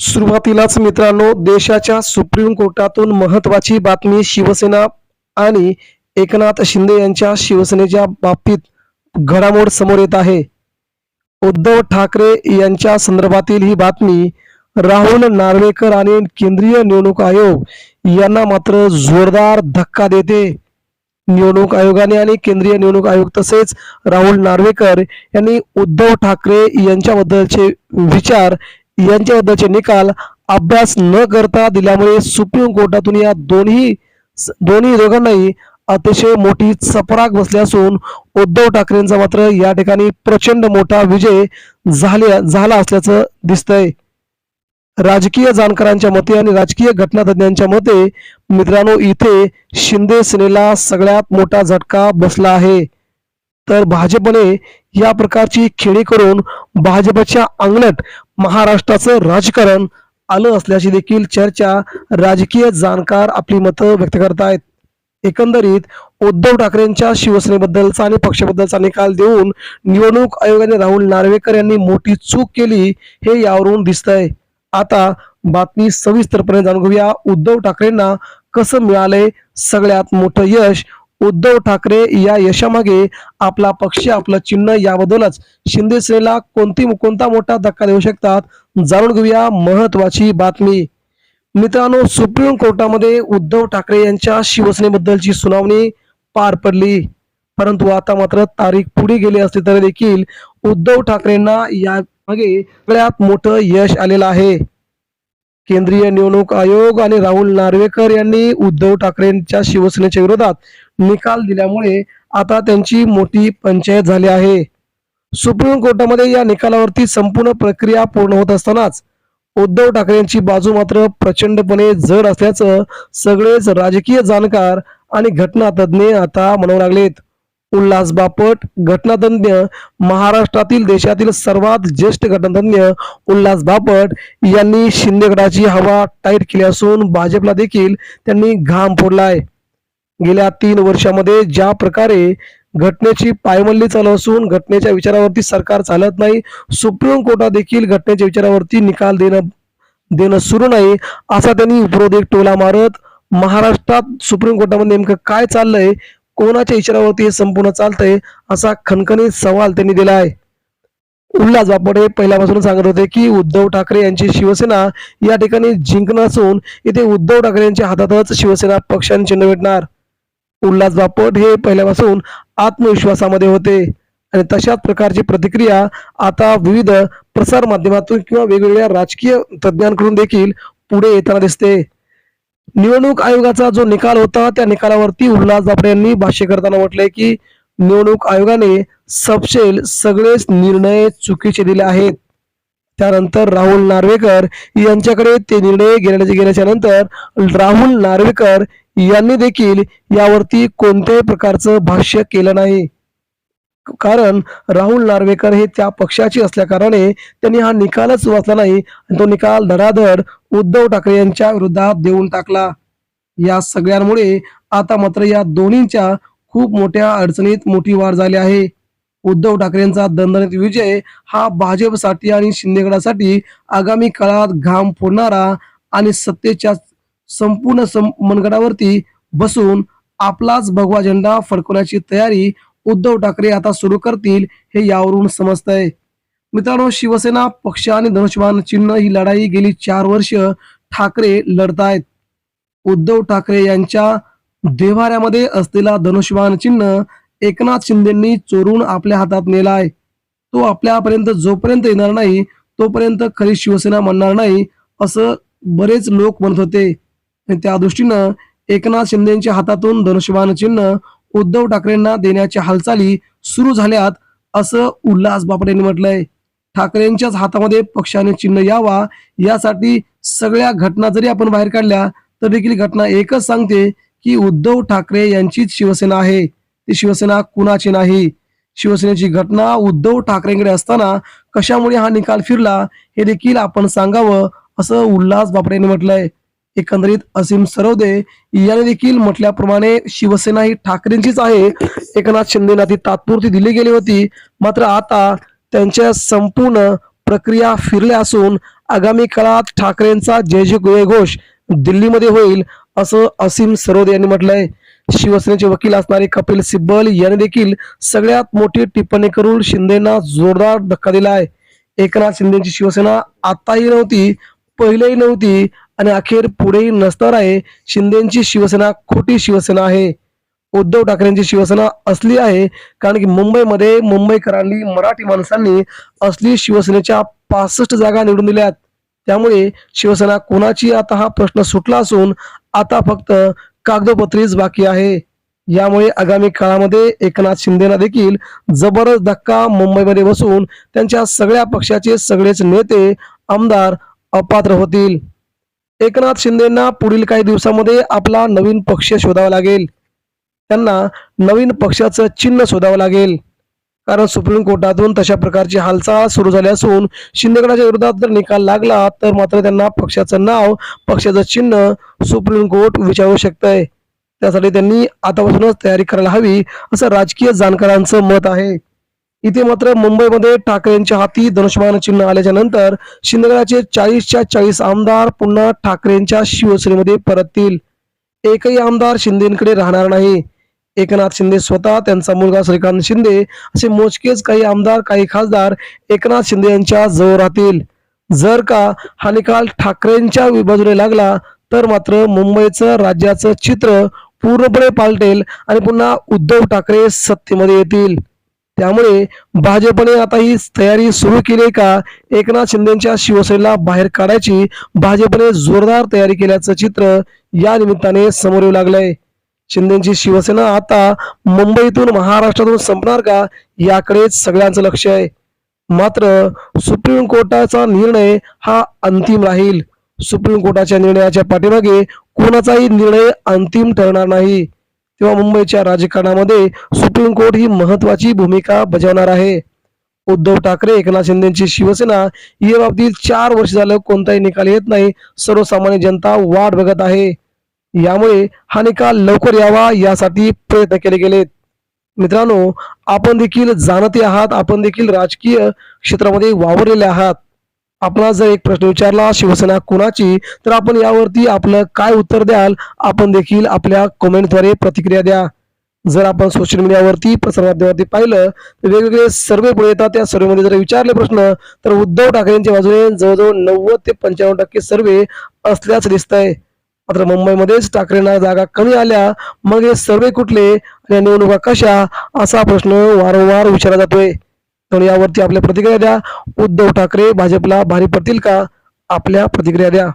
सुरुवातीलाच मित्रांनो देशाच्या सुप्रीम कोर्टातून महत्वाची बातमी शिवसेना आणि एकनाथ शिंदे यांच्या शिवसेनेच्या बाबतीत घडामोड समोर येत आहे. उद्धव ठाकरे यांच्या संदर्भातील ही बातमी राहुल नार्वेकर आणि केंद्रीय निवडणूक आयोग यांना मात्र जोरदार धक्का देते. निवडणूक आयोगाने आणि केंद्रीय निवडणूक आयोग तसेच राहुल नार्वेकर यांनी उद्धव ठाकरे यांच्याबद्दलचे विचार यांच्याबद्दलचे निकाल अभ्यास न करता दिल्यामुळे सुप्रीम कोर्टातून या दोन्ही दोन्ही दोघांनाही अतिशय मोठी चपराक बसली असून उद्धव ठाकरेंचा मात्र या ठिकाणी प्रचंड मोठा विजय झाल्या झाला असल्याचं दिसतंय. राजकीय जाणकारांच्या मते आणि राजकीय घटनातज्ञांच्या मते मित्रांनो इथे शिंदे सेनेला सगळ्यात मोठा झटका बसला आहे. तर भाजपने या प्रकारची खेळी करून भाजपच्या अंगणात महाराष्ट्राचं राजकारण आलं असल्याची देखील चर्चा राजकीय जाणकार आपली मतं व्यक्त करतायत. एकंदरीत उद्धव ठाकरेंच्या शिवसेनेबद्दलचा आणि पक्षाबद्दलचा निकाल देऊन निवडणूक आयोगाने राहुल नार्वेकर यांनी मोठी चूक केली हे यावरून दिसतंय. आता बातमी सविस्तरपणे जाणून घेऊया. उद्धव ठाकरेंना कसं मिळाले सगळ्यात मोठं यश उद्धव ठाकरे या यशामागे आपला पक्ष आपलं चिन्ह याबद्दलच शिंदे सेनेला कोणती कोणता मोठा धक्का देऊ शकतात? जाणून घेऊया महत्वाची बातमी. मित्रांनो सुप्रीम कोर्टामध्ये उद्धव ठाकरे यांच्या शिवसेनेबद्दलची सुनावणी पार पडली. परंतु आता मात्र तारीख पुढे गेली असली तरी देखील उद्धव ठाकरेंना या मागे सगळ्यात मोठं यश आलेलं आहे. केंद्रीय निवडणूक आयोग आणि राहुल नार्वेकर यांनी उद्धव ठाकरेंच्या शिवसेनेच्या विरोधात निकाल दिल्यामुळे आता त्यांची मोठी पंचायत झाली आहे. सुप्रीम कोर्टामध्ये या निकालावरती संपूर्ण प्रक्रिया पूर्ण होत असतानाच उद्धव ठाकरेंची बाजू मात्र प्रचंडपणे जड असल्याचं सगळेच राजकीय जाणकार आणि घटना तज्ज्ञ आता म्हणू लागलेत. उल्हास बापट घटनातज्ञ महाराष्ट्रातील देशातील सर्वात ज्येष्ठ घटनातज्ञ उल्हास बापट यांनी शिंदे गटाची हवा टाईट केली असून भाजपला देखील त्यांनी घाम फोडलाय. गेल्या तीन वर्षामध्ये ज्या प्रकारे घटनेची पायमल्ली चालू असून घटनेच्या विचारावरती सरकार चालत नाही सुप्रीम कोर्टात देखील घटनेच्या विचारावरती निकाल देणं देणं सुरू नाही असा त्यांनी उपरोध टोला मारत महाराष्ट्रात सुप्रीम कोर्टामध्ये नेमकं काय चाललंय कोणाच्या इशारावरती हे संपूर्ण चालतंय असा खणखणीत सवाल त्यांनी दिला आहे. उल्हास बापट हे पहिल्यापासून सांगत होते की उद्धव ठाकरे यांची शिवसेना या ठिकाणी जिंकणं असून इथे उद्धव ठाकरे यांच्या हातातच शिवसेना पक्षाने चिन्ह भेटणार. उल्हास बापट हे पहिल्यापासून आत्मविश्वासामध्ये होते आणि तशाच प्रकारची प्रतिक्रिया आता विविध प्रसार माध्यमातून किंवा वेगवेगळ्या राजकीय तज्ज्ञांकडून देखील पुढे येताना दिसते. निवडणूक आयोगाचा जो निकाल होता त्या निकालावरती उल्हास बापडे यांनी भाष्य करताना म्हटलंय की निवडणूक आयोगाने सपशेल सगळेच निर्णय चुकीचे दिले आहेत. त्यानंतर राहुल नार्वेकर यांच्याकडे ते निर्णय गेल्याचे गेल्याच्यानंतर राहुल नार्वेकर यांनी देखील यावरती कोणत्याही प्रकारचं भाष्य केलं नाही. कारण राहुल नार्वेकर हे त्या पक्षाचे असल्याकारणाने त्यांनी हा निकालच वाचला नाही. आणि तो निकाल धडाधड उद्धव ठाकरे यांच्या विरोधात देऊन टाकला. या सगळ्यांमुळे आता मात्र या दोन्हींच्या खूप मोठ्या अडचणीत मोठी वाढ झाली आहे. उद्धव ठाकरेंचा दणदणीत विजय हा भाजपसाठी आणि शिंदेगडासाठी आगामी काळात घाम फोडणारा आणि सत्तेच्या संपूर्ण सं- मनगडावरती बसून आपलाच भगवा झेंडा फडकवण्याची तयारी उद्धव ठाकरे आता सुरू करतील हे यावरून समजतंय. मित्रांनो शिवसेना पक्ष आणि धनुष्यबाण चिन्ह ही लढाई गेली चार वर्ष ठाकरे लढतायत. उद्धव ठाकरे यांच्या देवाऱ्यामध्ये असलेला धनुष्यबाण चिन्ह एकनाथ शिंदेंनी चोरून आपल्या हातात नेलाय. तो आपल्यापर्यंत जोपर्यंत येणार नाही तोपर्यंत खरी शिवसेना म्हणणार नाही असं बरेच लोक म्हणत होते. त्या दृष्टीनं एकनाथ शिंदेच्या हातातून धनुष्यबाण चिन्ह उद्धव ठाकरेंना देण्याच्या हालचाली सुरू झाल्यात असं उल्हास बापट यांनी म्हटलंय. ठाकरेंच्याच हातामध्ये पक्षाने चिन्ह यावा यासाठी सगळ्या घटना जरी आपण बाहेर काढल्या तर देखील घटना एकच सांगते की उद्धव ठाकरे यांचीच शिवसेना आहे. ती शिवसेना कुणाची नाही? शिवसेनेची घटना उद्धव ठाकरेंकडे असताना कशामुळे हा निकाल फिरला हे देखील आपण सांगावं असं उल्हास बापरे यांनी म्हटलंय. एकंदरीत असीम सरवदे याने देखील म्हटल्याप्रमाणे शिवसेना ही ठाकरेंचीच आहे. एकनाथ शिंदेना ती तात्पुरती दिली गेली होती. मात्र आता त्यांच्या संपूर्ण प्रक्रिया फिरल्या असून आगामी काळात ठाकरेंचा जय जय घोष दिल्लीमध्ये होईल असं असीम सरोदे यांनी म्हटलंय. शिवसेनेचे वकील असणारे कपिल सिब्बल यांनी देखील सगळ्यात मोठी टिप्पणी करून शिंदेना जोरदार धक्का दिला आहे एकनाथ शिंदेची शिवसेना आताही नव्हती पहिलेही नव्हती आणि अखेर पुढेही नसणार आहे. शिंदेची शिवसेना खोटी शिवसेना आहे. उद्धव ठाकरेंची शिवसेना असली आहे. कारण की मुंबईमध्ये मुंबईकरांनी मराठी माणसांनी असली शिवसेनेच्या पासष्ट जागा निवडून दिल्यात. त्यामुळे शिवसेना कोणाची आता हा प्रश्न सुटला असून आता फक्त कागदोपत्रीच बाकी आहे. यामुळे आगामी काळामध्ये एकनाथ शिंदेना देखील जबरदस्त धक्का मुंबईमध्ये बसून त्यांच्या सगळ्या पक्षाचे सगळेच नेते आमदार अपात्र होतील. एकनाथ शिंदेना पुढील काही दिवसामध्ये आपला नवीन पक्ष शोधावा लागेल. त्यांना नवीन पक्षाचं चिन्ह शोधावं लागेल. कारण सुप्रीम कोर्टातून तशा प्रकारची हालचाल सुरू झाली असून शिंदेगडाच्या विरोधात जर निकाल लागला तर मात्र त्यांना पक्षाचं नाव पक्षाचं चिन्ह सुप्रीम कोर्ट विचारू शकतंय. त्यासाठी त्यांनी आतापासूनच तयारी करायला हवी असं राजकीय जाणकारांचं मत आहे. इथे मात्र मुंबईमध्ये ठाकरेंच्या हाती धनुष्यमान चिन्ह आल्याच्यानंतर शिंदेगडाचे चाळीसच्या चाळीस आमदार पुन्हा ठाकरेंच्या शिवसेनेमध्ये परततील. एकही आमदार शिंदेकडे राहणार नाही. एकनाथ शिंदे स्वतः त्यांचा मुलगा श्रीकांत शिंदे असे मोजकेच काही आमदार काही खासदार एकनाथ शिंदे यांच्या जवळ राहतील. जर का हा निकाल ठाकरेंच्या विभाजने लागला तर मात्र मुंबईचं राज्याचं चित्र पूर्णपणे पालटेल आणि पुन्हा उद्धव ठाकरे सत्तेमध्ये येतील. त्यामुळे भाजपने आता ही तयारी सुरू केली आहे का? एकनाथ शिंदेच्या शिवसेनेला बाहेर काढायची भाजपने जोरदार तयारी केल्याचं चित्र या निमित्ताने समोर येऊ लागलंय. शिंदेची शिवसेना आता मुंबईतून महाराष्ट्रातून संपणार का? याकडेच सगळ्यांचं लक्ष आहे. मात्र सुप्रीम कोर्टाचा निर्णय हा अंतिम राहील. सुप्रीम कोर्टाच्या निर्णयाच्या पाठीमागे कोणाचाही निर्णय अंतिम ठरणार नाही. तेव्हा मुंबईच्या राजकारणामध्ये सुप्रीम कोर्ट ही महत्वाची भूमिका बजावणार आहे. उद्धव ठाकरे एकनाथ शिंदेची शिवसेना या बाबतीत चार वर्ष झालं कोणताही निकाल येत नाही. सर्वसामान्य जनता वाट बघत आहे. यामुळे हा निकाल लवकर यावा यासाठी प्रयत्न केले गेलेत. मित्रांनो आपण देखील जाणते आहात. आपण देखील राजकीय क्षेत्रामध्ये वावरलेले आहात. आपला जर एक प्रश्न विचारला शिवसेना कुणाची तर आपण यावरती आपलं काय उत्तर द्याल आपण देखील आपल्या कमेंटद्वारे प्रतिक्रिया द्या. जर आपण सोशल मीडियावरती प्रसारमाध्यमावरती पाहिलं तर वेगवेगळे सर्वे पुढे येतात. त्या सर्वेमध्ये जर विचारले प्रश्न तर उद्धव ठाकरेंच्या बाजूने जवळजवळ नव्वद ते पंच्याण्णव टक्के सर्वे असल्याच दिसत आहे मात्र मुंबईमध्येच ठाकरेंना जागा कमी आल्या मग हे सर्वे कुठले आणि निवडणुका कशा असा प्रश्न वारंवार विचारला जातोय. तर यावरती आपल्या प्रतिक्रिया द्या. उद्धव ठाकरे भाजपला भारी पडतील का? आपल्या प्रतिक्रिया द्या.